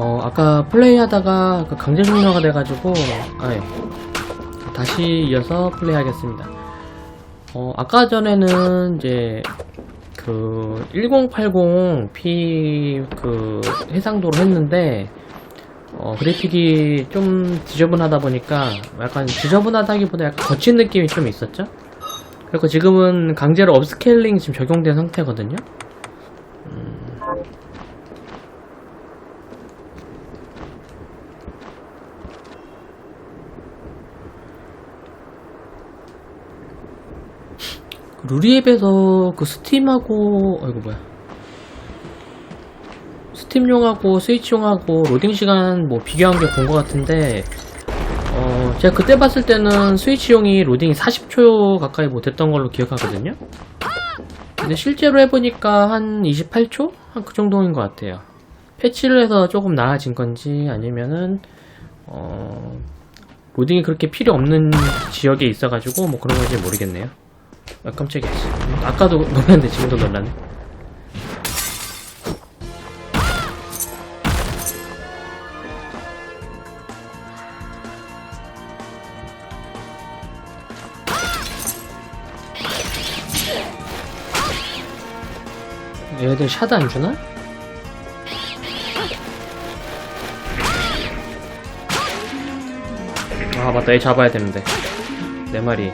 어, 아까 플레이하다가 그 강제 종료가 돼가지고, 아예. 다시 이어서 플레이하겠습니다. 어, 아까 전에는 이제, 그, 1080p 그 해상도로 했는데, 어, 그래픽이 좀 지저분하다 보니까, 약간 지저분하다기보다 약간 거친 느낌이 좀 있었죠? 그리고 지금은 강제로 업스케일링 지금 적용된 상태거든요? 루리앱에서 그 스팀하고 아이고 뭐야. 스팀용하고 스위치용하고 로딩 시간 뭐 비교한 게 본 것 같은데 어 제가 그때 봤을 때는 스위치용이 로딩이 40초 가까이 못했던 걸로 기억하거든요. 근데 실제로 해보니까 한 28초? 한 그 정도인 것 같아요. 패치를 해서 조금 나아진 건지 아니면은 어 로딩이 그렇게 필요 없는 지역에 있어가지고 뭐 그런 건지 모르겠네요 아 깜짝이야 씨. 아까도 놀랐는데 지금도 놀라네 얘들 샷안 주나? 아 맞다 얘 잡아야 되는데 내 말이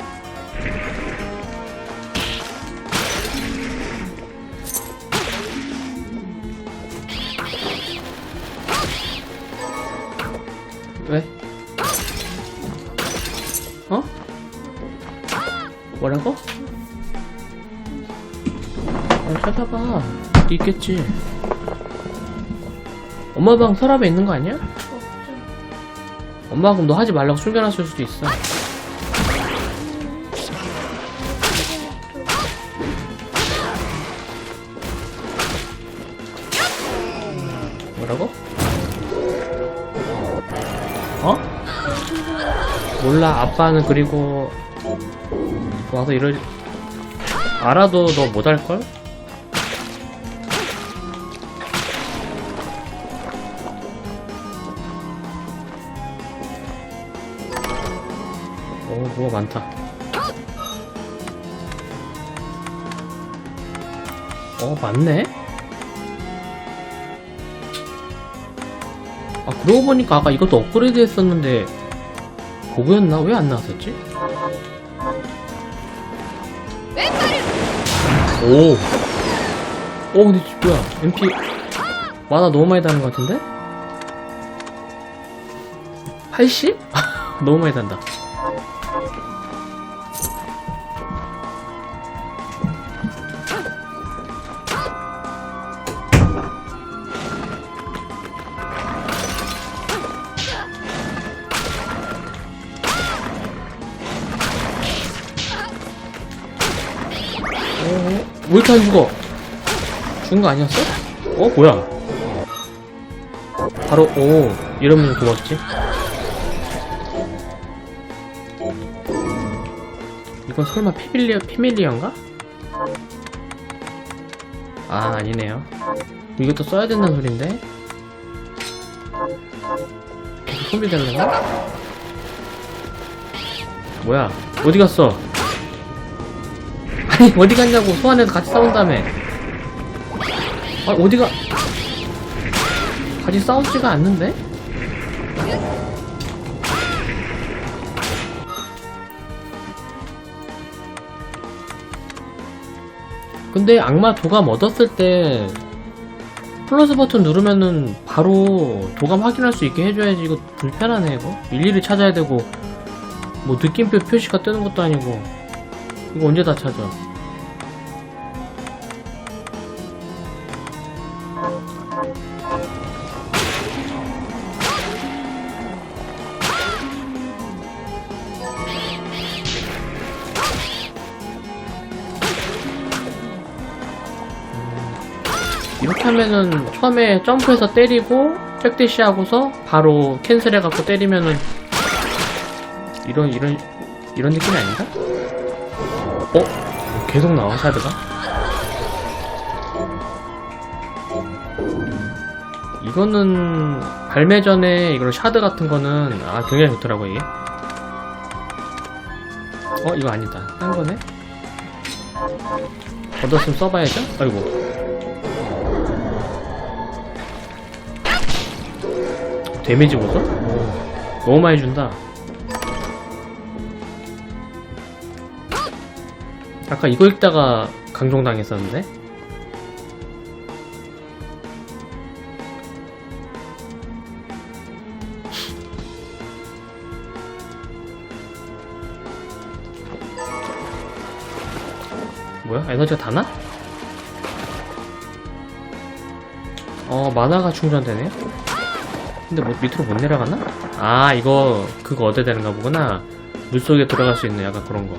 있겠지. 엄마 방 서랍에 있는 거 아니야? 엄마 그럼 너 하지 말라고 숨겨놨을 수도 있어. 뭐라고? 어? 몰라 아빠는 그리고 와서 이럴 알아도 너 못할걸? 뭐가 많다 어 맞네? 아 그러고 보니까 아까 이것도 업그레이드 했었는데 그거였나? 왜 안 나왔었지? 오. 오 근데 지- 뭐야 MP 만화 너무 많이 다는 것 같은데? 80? 너무 많이 단다 왜 이렇게 안 죽어? 죽은 거 아니었어? 어? 뭐야? 바로, 오, 이러면 고맙지? 이건 설마 피밀리어, 피밀리어인가? 아, 아니네요. 이것도 써야 된다는 소린데? 소비 되려나? 뭐야? 어디 갔어? 아니 어디 갔냐고. 소환해서 같이 싸운 다음에 아 어디가. 같이 싸우지가 않는데? 근데 악마 도감 얻었을 때 플러스 버튼 누르면은 바로 도감 확인할 수 있게 해줘야지 이거 불편하네 이거. 일일이 찾아야 되고 뭐 느낌표 표시가 뜨는 것도 아니고. 이거 언제 다 찾아? 하면은 처음에 점프해서 때리고 백대시 하고서 바로 캔슬 해갖고 때리면은 이런 이런 이런 느낌이 아닌가? 어? 계속 나와 샤드가? 이거는 발매 전에 이걸 샤드 같은 거는 아 굉장히 좋더라고 이게 어 이거 아니다 딴 거네 얻었으면 써봐야죠 아이고 데미지 보소? 오, 너무 많이 준다 아까 이거 읽다가 강종당했었는데 뭐야? 에너지가 다나? 어, 만화가 충전되네요? 근데 뭐 밑으로 못 내려가나? 아, 이거, 그거 얻어야 되는가 보구나. 물속에 들어갈 수 있는 약간 그런 거.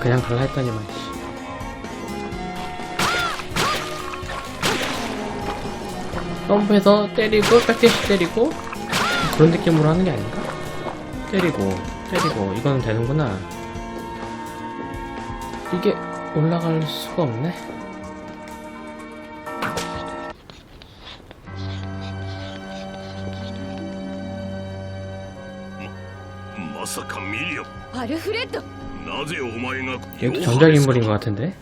그냥 갈라 했더니만, 씨. 점프해서 때리고, 백대시 때리고, 그런 느낌으로 하는 게 아닌가? 때리고, 때리고, 이거는 되는구나. 이게 올라갈 수가 없네.まさかミリオアルフレッド なぜお前が 얘도 전작인물인 것 같은데?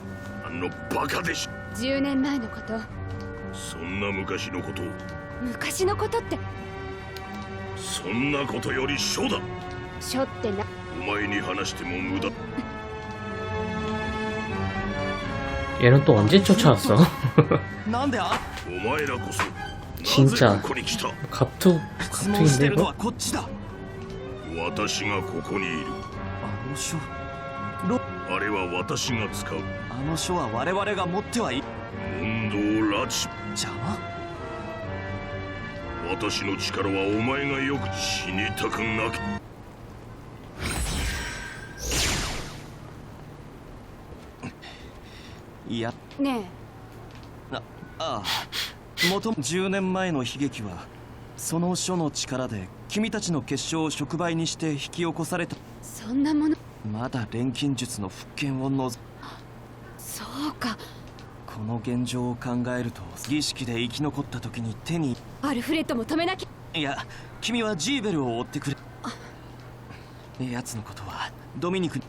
あのバカでし10年前のことそんな昔のことを昔のことってそんなことより書だ書ってなお前に話しても無駄 얘는 또 언제 쫓아왔어? なんであお前らこそ진짜 なぜここに来た 갑툭, 質問して 갑툭인데 るの 이거? はこっちだ私がここにいるあの書 あれは私が使う。あの書は我々が持ってはい問答拉致邪魔。私の力はお前がよく死にたくなき。いやねあああ。元10年前の悲劇はその書の力で君たちの結晶を触媒にして引き起こされた。えそんなものまだ錬金術の復権を望そうか。この現状を考えると儀式で生き残った時に手に。アルフレッドも止めなきゃ。いや君はジーベルを追ってくれ。奴のことはドミニク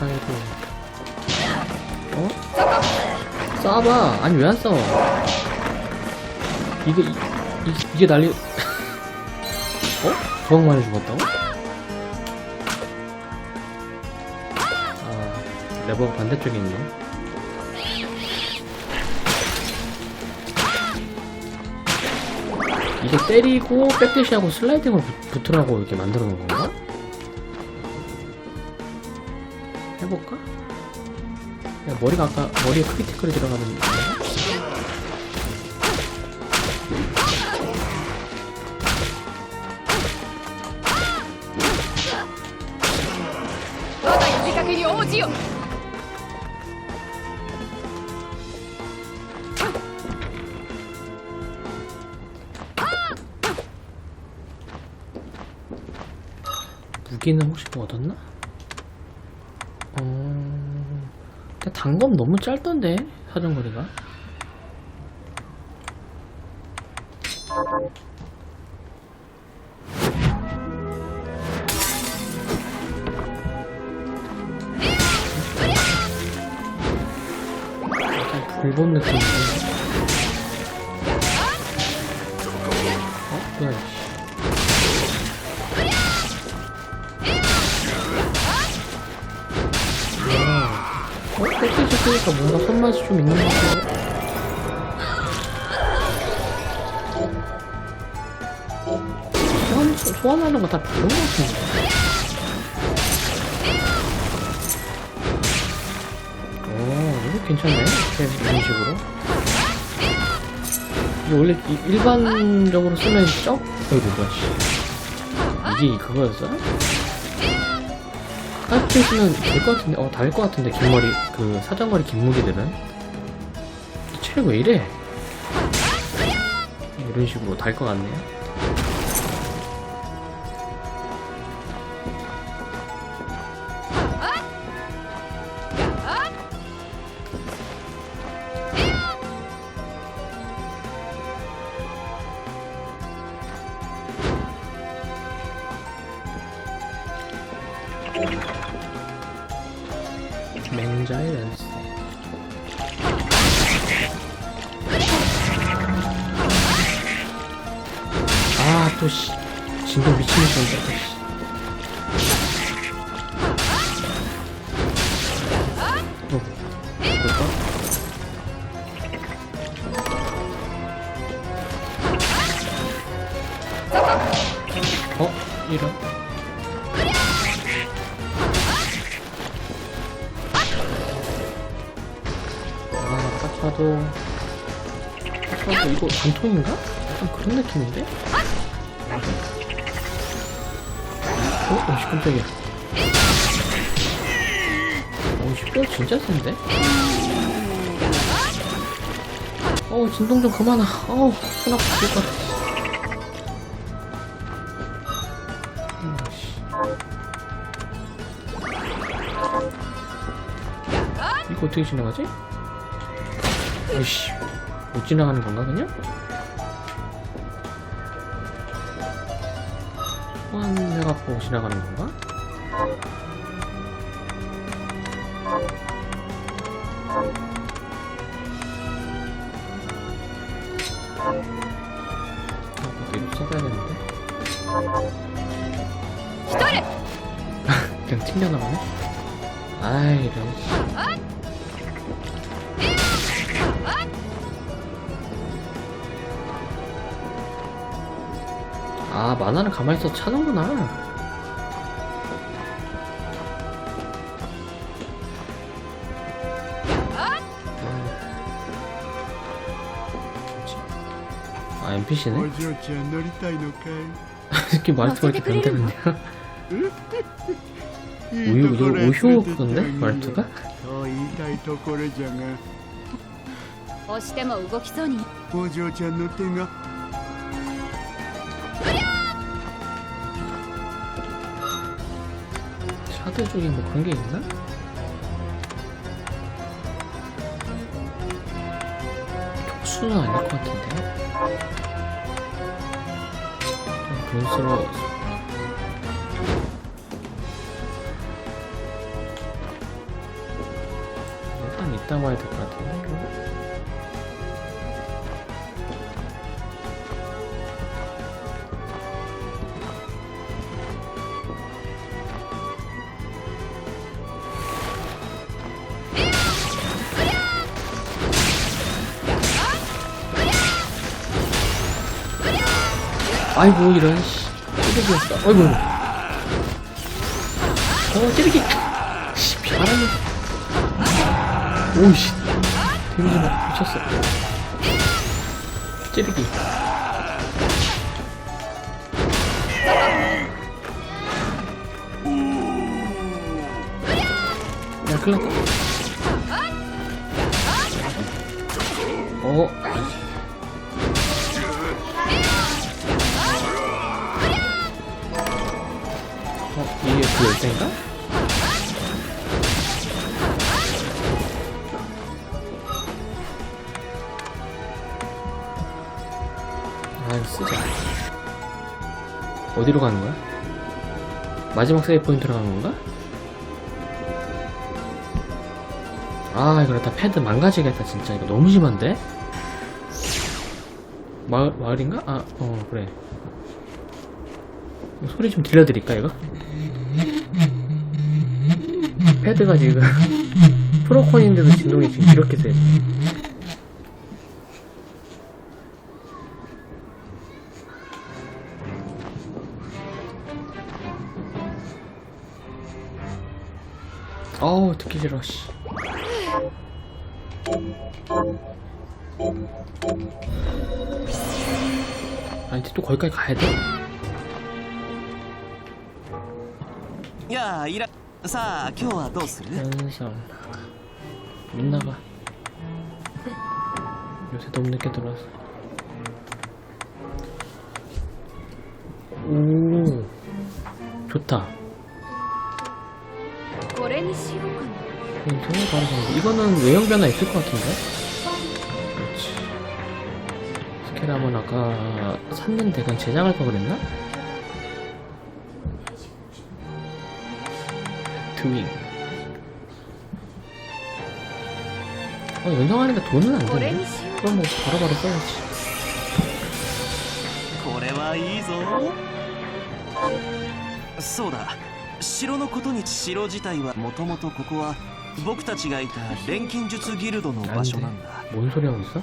아이고. 어? 쏴봐. 아니, 왜안 쏴? 이게, 이, 이, 이게 난리. 어? 저항 많이 죽었다고? 아, 레버가 반대쪽에 있네. 이게 때리고 백대시하고 슬라이딩을 붙- 붙으라고 이렇게 만들어 놓은 건가? 해볼까? 야, 머리가 아까 머리에 크리티컬이 들어가는 건가? 무기는 혹시 뭐 얻었나? 단검 너무 짧던데 사정거리가. 불본 느낌인데 손맛이 좀 있는 것 같아요. 소환, 소환하는 거다 별론 것 같은데. 오, 이거 괜찮네. 이런 식으로. 이게 원래 이- 일반적으로 쓰면 쩍? 어이구, 뭐야, 씨. 이게 그거였어? 쓰면 될것 같은데, 어, 달것 같은데, 긴 머리, 그, 사정머리 긴 무기들은. 체력 왜 이래? 이런 식으로 달것 같네요. 어, 볼까? 어? 이런? 아, 딱 봐도. 딱 봐도 이거 관통인가? 약간 그런 느낌인데? 어? 어씨 깜짝이야 뼈 진짜 센데? 어우 진동 좀 그만하 어우 손 아파 음, 씨. 이거 어떻게 지나가지? 아이씨 못 지나가는 건가 그냥? 소환해갖고 지나가는 건가? 아, 이거 써봐야겠는데? 一人 그냥 튕겨나가네? 아이, 이런. 씨. 아, 만화는 가만히 있어 차는구나. 아, NPC네? お嬢ちゃん乗りたいのか 이렇게 말투가 이렇게 변태같네요. い 우유, いところへ 우유, 連れてってあ 그건데? げるよ 말투가? そう言いたいところじゃが押しても動きそうにお嬢ちゃんの手が 샤드 쪽에 뭐 그런 게 있나? 촉수는 아닐 것 같은데. 좀 돈스러워. 일단 이따 봐야 될것 아이고 이런 씨. 찌르기였어 아이고. 어 찌르기. 씨 바람이 오이씨. 데미지 막 미쳤어. 찌르기. 야 큰일 났다 그 열쇠인가? 아, 이거 쓰자. 어디로 가는 거야? 마지막 세이브 포인트로 가는 건가? 아, 이거 다 패드 망가지겠다, 진짜. 이거 너무 심한데? 마을, 마을인가? 아, 어, 그래. 소리 좀 들려드릴까 이거? 패드가 지금 프로콘인데도 진동이 지금 이렇게 세. 어우 듣기 싫어 씨. 아니 또 거기까지 가야 돼? 야 이라 さあ今日はどうする 연상 못 나가 요새 너무 늦게 들어와서 오 좋다 これにしようかな 이건 정말 바로 정도 이거는 외형 변화 있을 것 같은데 그렇지 스케라면 아까 샀는데 그냥 제작할 거 그랬나? 트윙 어 연상하니까 돈은 안 これ 되네 にしよう 그럼 뭐 바로바로 써야지 これはいいぞそうだ城のことに城自体はもともとここは僕たちがいた錬金術ギルドの場所なんだ 뭔 소리 하고 있어?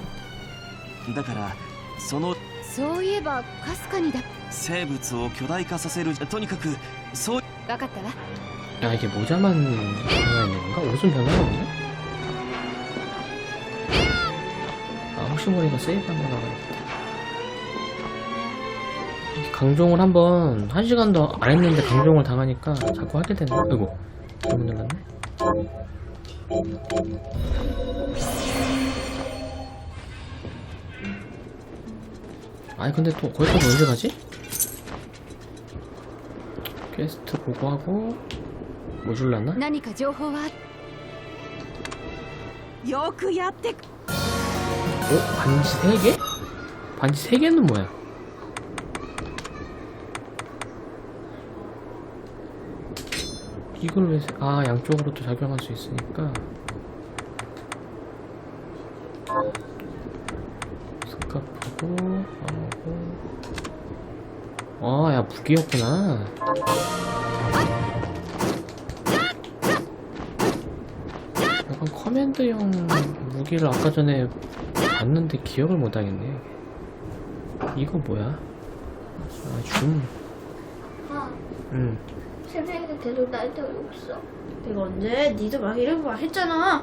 だからそのそういえばかすかにだ生物を巨大化させるとにかくそう分かったわ 아 이게 모자만 변화 있는 건가? 옷은 변화가 없네? 아 혹시 모르니까 세이브 한번 하겠다 강종을 한번 한 시간도 안 했는데 강종을 당하니까 자꾸 하게 되네 아이고 잘못 눌렀네 아니 근데 또 거기까지 언제 가지? 퀘스트 보고하고 뭐 줄라나? 何か情報はよくやって 어? 반지 3개? 반지 3개는 뭐야? 이걸 왜, 세- 아, 양쪽으로 또 작용할 수 있으니까. 스카프고, 하고. 아, 야, 무기였구나. 커맨드용 무기를 아까 전에 봤는데 기억을 못하겠네. 이거 뭐야? 아, 줌. 아, 응. 세상에 대도 날데 없어. 내가 언제? 니도 막 이런 거 했잖아.